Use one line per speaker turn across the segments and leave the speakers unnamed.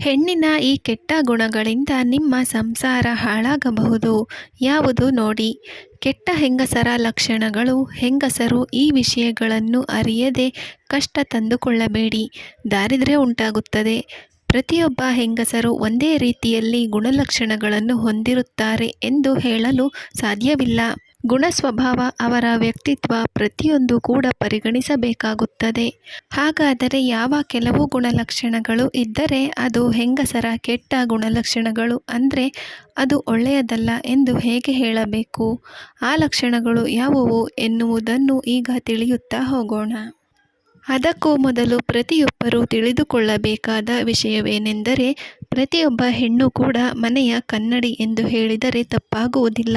ಹೆಣ್ಣಿನ ಈ ಕೆಟ್ಟ ಗುಣಗಳಿಂದ ನಿಮ್ಮ ಸಂಸಾರ ಹಾಳಾಗಬಹುದು. ಯಾವುದು ನೋಡಿ. ಕೆಟ್ಟ ಹೆಂಗಸರ ಲಕ್ಷಣಗಳು ಹೆಂಗಸರು ಈ ವಿಷಯಗಳನ್ನು ಅರಿಯದೆ ಕಷ್ಟ ತಂದುಕೊಳ್ಳಬೇಡಿ. ದಾರಿದ್ರ್ಯ ಉಂಟಾಗುತ್ತದೆ. ಪ್ರತಿಯೊಬ್ಬ ಹೆಂಗಸರು ಒಂದೇ ರೀತಿಯಲ್ಲಿ ಗುಣಲಕ್ಷಣಗಳನ್ನು ಹೊಂದಿರುತ್ತಾರೆ ಎಂದು ಹೇಳಲು ಸಾಧ್ಯವಿಲ್ಲ. ಗುಣ ಸ್ವಭಾವ ಅವರ ವ್ಯಕ್ತಿತ್ವ ಪ್ರತಿಯೊಂದು ಕೂಡ ಪರಿಗಣಿಸಬೇಕಾಗುತ್ತದೆ. ಹಾಗಾದರೆ ಯಾವ ಕೆಲವು ಗುಣಲಕ್ಷಣಗಳು ಇದ್ದರೆ ಅದು ಹೆಂಗಸರ ಕೆಟ್ಟ ಗುಣಲಕ್ಷಣಗಳು ಅಂದರೆ ಅದು ಒಳ್ಳೆಯದಲ್ಲ ಎಂದು ಹೇಗೆ ಹೇಳಬೇಕು? ಆ ಲಕ್ಷಣಗಳು ಯಾವುವು ಎನ್ನುವುದನ್ನು ಈಗ ತಿಳಿಯುತ್ತಾ ಹೋಗೋಣ. ಅದಕ್ಕೂ ಮೊದಲು ಪ್ರತಿಯೊಬ್ಬರೂ ತಿಳಿದುಕೊಳ್ಳಬೇಕಾದ ವಿಷಯವೇನೆಂದರೆ, ಪ್ರತಿಯೊಬ್ಬ ಹೆಣ್ಣು ಕೂಡ ಮನೆಯ ಕನ್ನಡಿ ಎಂದು ಹೇಳಿದರೆ ತಪ್ಪಾಗುವುದಿಲ್ಲ.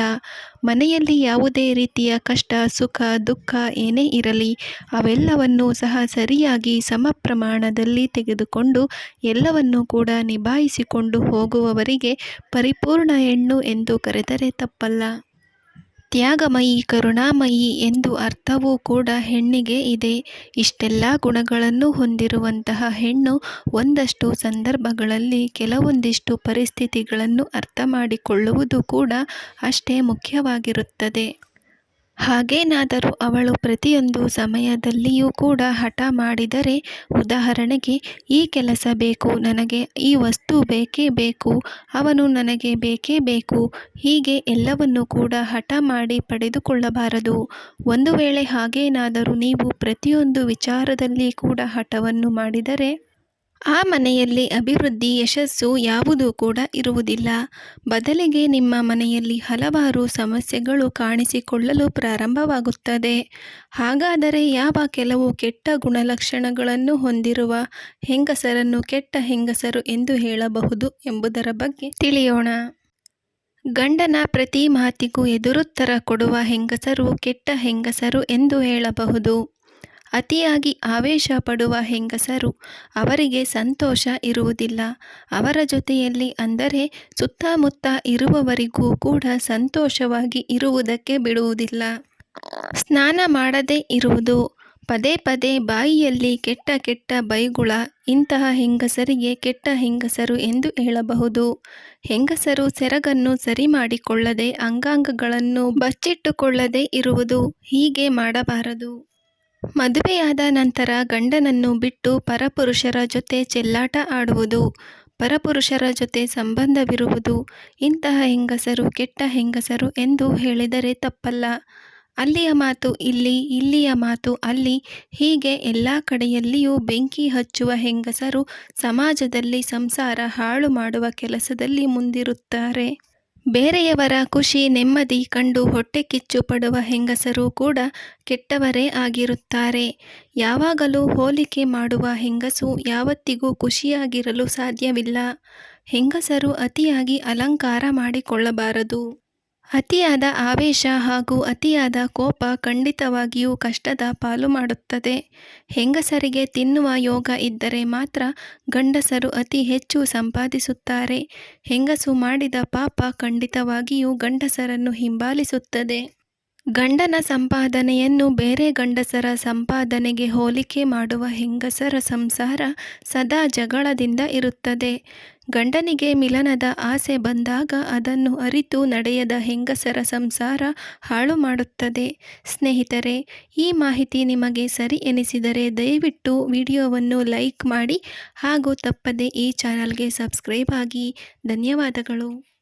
ಮನೆಯಲ್ಲಿ ಯಾವುದೇ ರೀತಿಯ ಕಷ್ಟ, ಸುಖ, ದುಃಖ ಏನೇ ಇರಲಿ, ಅವೆಲ್ಲವನ್ನೂ ಸಹ ಸರಿಯಾಗಿ ಸಮ ಪ್ರಮಾಣದಲ್ಲಿ ತೆಗೆದುಕೊಂಡು ಎಲ್ಲವನ್ನೂ ಕೂಡ ನಿಭಾಯಿಸಿಕೊಂಡು ಹೋಗುವವರಿಗೆ ಪರಿಪೂರ್ಣ ಹೆಣ್ಣು ಎಂದು ಕರೆದರೆ ತಪ್ಪಲ್ಲ. ತ್ಯಾಗಮಯಿ, ಕರುಣಾಮಯಿ ಎಂದು ಅರ್ಥವೂ ಕೂಡ ಹೆಣ್ಣಿಗೆ ಇದೆ. ಇಷ್ಟೆಲ್ಲ ಗುಣಗಳನ್ನು ಹೊಂದಿರುವಂತಹ ಹೆಣ್ಣು ಒಂದಷ್ಟು ಸಂದರ್ಭಗಳಲ್ಲಿ ಕೆಲವೊಂದಿಷ್ಟು ಪರಿಸ್ಥಿತಿಗಳನ್ನು ಅರ್ಥ ಮಾಡಿಕೊಳ್ಳುವುದು ಕೂಡ ಅಷ್ಟೇ ಮುಖ್ಯವಾಗಿರುತ್ತದೆ. ಹಾಗೇನಾದರೂ ಅವಳು ಪ್ರತಿಯೊಂದು ಸಮಯದಲ್ಲಿಯೂ ಕೂಡ ಹಠ ಮಾಡಿದರೆ ಉದಾಹರಣೆಗೆ, ಈ ಕೆಲಸ ಬೇಕು, ನನಗೆ ಈ ವಸ್ತು ಬೇಕೇ ಬೇಕು, ಅವನು ನನಗೆ ಬೇಕೇ ಬೇಕು, ಹೀಗೆ ಎಲ್ಲವನ್ನೂ ಕೂಡ ಹಠ ಮಾಡಿ ಪಡೆದುಕೊಳ್ಳಬಾರದು. ಒಂದು ವೇಳೆ ಹಾಗೇನಾದರೂ ನೀವು ಪ್ರತಿಯೊಂದು ವಿಚಾರದಲ್ಲಿ ಕೂಡ ಹಠವನ್ನು ಮಾಡಿದರೆ ಆ ಮನೆಯಲ್ಲಿ ಅಭಿವೃದ್ಧಿ ಯಶಸ್ಸು ಯಾವುದೂ ಕೂಡ ಇರುವುದಿಲ್ಲ. ಬದಲಿಗೆ ನಿಮ್ಮ ಮನೆಯಲ್ಲಿ ಹಲವಾರು ಸಮಸ್ಯೆಗಳು ಕಾಣಿಸಿಕೊಳ್ಳಲು ಪ್ರಾರಂಭವಾಗುತ್ತದೆ. ಹಾಗಾದರೆ ಯಾವ ಕೆಲವು ಕೆಟ್ಟ ಗುಣಲಕ್ಷಣಗಳನ್ನು ಹೊಂದಿರುವ ಹೆಂಗಸರನ್ನು ಕೆಟ್ಟ ಹೆಂಗಸರು ಎಂದು ಹೇಳಬಹುದು ಎಂಬುದರ ಬಗ್ಗೆ ತಿಳಿಯೋಣ. ಗಂಡನ ಪ್ರತಿ ಮಾತಿಗೂ ಎದುರುತ್ತರ ಕೊಡುವ ಹೆಂಗಸರು ಕೆಟ್ಟ ಹೆಂಗಸರು ಎಂದು ಹೇಳಬಹುದು. ಅತಿಯಾಗಿ ಆವೇಶ ಪಡುವ ಹೆಂಗಸರು ಅವರಿಗೆ ಸಂತೋಷ ಇರುವುದಿಲ್ಲ. ಅವರ ಜೊತೆಯಲ್ಲಿ ಅಂದರೆ ಸುತ್ತಮುತ್ತ ಇರುವವರಿಗೂ ಕೂಡ ಸಂತೋಷವಾಗಿ ಇರುವುದಕ್ಕೆ ಬಿಡುವುದಿಲ್ಲ. ಸ್ನಾನ ಮಾಡದೇ ಇರುವುದು, ಪದೇ ಪದೇ ಬಾಯಿಯಲ್ಲಿ ಕೆಟ್ಟ ಕೆಟ್ಟ ಬೈಗುಳ, ಇಂತಹ ಹೆಂಗಸರಿಗೆ ಕೆಟ್ಟ ಹೆಂಗಸರು ಎಂದು ಹೇಳಬಹುದು. ಹೆಂಗಸರು ಸೆರಗನ್ನು ಸರಿ ಮಾಡಿಕೊಳ್ಳದೆ ಅಂಗಾಂಗಗಳನ್ನು ಬಚ್ಚಿಟ್ಟುಕೊಳ್ಳದೆ ಇರುವುದು ಹೀಗೆ ಮಾಡಬಾರದು. ಮದುವೆಯಾದ ನಂತರ ಗಂಡನನ್ನು ಬಿಟ್ಟು ಪರಪುರುಷರ ಜೊತೆ ಚೆಲ್ಲಾಟ ಆಡುವುದು, ಪರಪುರುಷರ ಜೊತೆ ಸಂಬಂಧವಿರುವುದು, ಇಂತಹ ಹೆಂಗಸರು ಕೆಟ್ಟ ಹೆಂಗಸರು ಎಂದು ಹೇಳಿದರೆ ತಪ್ಪಲ್ಲ. ಅಲ್ಲಿಯ ಮಾತು ಇಲ್ಲಿ, ಇಲ್ಲಿಯ ಮಾತು ಅಲ್ಲಿ, ಹೀಗೆ ಎಲ್ಲ ಕಡೆಯಲ್ಲಿಯೂ ಬೆಂಕಿ ಹಚ್ಚುವ ಹೆಂಗಸರು ಸಮಾಜದಲ್ಲಿ ಸಂಸಾರ ಹಾಳು ಮಾಡುವ ಕೆಲಸದಲ್ಲಿ ಮುಂದಿರುತ್ತಾರೆ. ಬೇರೆಯವರ ಖುಷಿ ನೆಮ್ಮದಿ ಕಂಡು ಹೊಟ್ಟೆ ಕಿಚ್ಚು ಪಡುವ ಹೆಂಗಸರು ಕೂಡ ಕೆಟ್ಟವರೇ ಆಗಿರುತ್ತಾರೆ. ಯಾವಾಗಲೂ ಹೋಲಿಕೆ ಮಾಡುವ ಹೆಂಗಸು ಯಾವತ್ತಿಗೂ ಖುಷಿಯಾಗಿರಲು ಸಾಧ್ಯವಿಲ್ಲ. ಹೆಂಗಸರು ಅತಿಯಾಗಿ ಅಲಂಕಾರ ಮಾಡಿಕೊಳ್ಳಬಾರದು. ಅತಿಯಾದ ಆವೇಶ ಹಾಗೂ ಅತಿಯಾದ ಕೋಪ ಖಂಡಿತವಾಗಿಯೂ ಕಷ್ಟದ ಪಾಲು ಮಾಡುತ್ತದೆ. ಹೆಂಗಸರಿಗೆ ತಿನ್ನುವ ಯೋಗ ಇದ್ದರೆ ಮಾತ್ರ ಗಂಡಸರು ಅತಿ ಹೆಚ್ಚು ಸಂಪಾದಿಸುತ್ತಾರೆ. ಹೆಂಗಸು ಮಾಡಿದ ಪಾಪ ಖಂಡಿತವಾಗಿಯೂ ಗಂಡಸರನ್ನು ಹಿಂಬಾಲಿಸುತ್ತದೆ. ಗಂಡನ ಸಂಪಾದನೆಯನ್ನು ಬೇರೆ ಗಂಡಸರ ಸಂಪಾದನೆಗೆ ಹೋಲಿಕೆ ಮಾಡುವ ಹೆಂಗಸರ ಸಂಸಾರ ಸದಾ ಜಗಳದಿಂದ ಇರುತ್ತದೆ. ಗಂಡನಿಗೆ ಮಿಲನದ ಆಸೆ ಬಂದಾಗ ಅದನ್ನು ಅರಿತು ನಡೆಯದ ಹೆಂಗಸರ ಸಂಸಾರ ಹಾಳು ಮಾಡುತ್ತದೆ. ಸ್ನೇಹಿತರೆ, ಈ ಮಾಹಿತಿ ನಿಮಗೆ ಸರಿ ಎನಿಸಿದರೆ ದಯವಿಟ್ಟು ವಿಡಿಯೋವನ್ನು ಲೈಕ್ ಮಾಡಿ ಹಾಗೂ ತಪ್ಪದೆ ಈ ಚಾನಲ್ಗೆ ಸಬ್ಸ್ಕ್ರೈಬ್ ಆಗಿ. ಧನ್ಯವಾದಗಳು.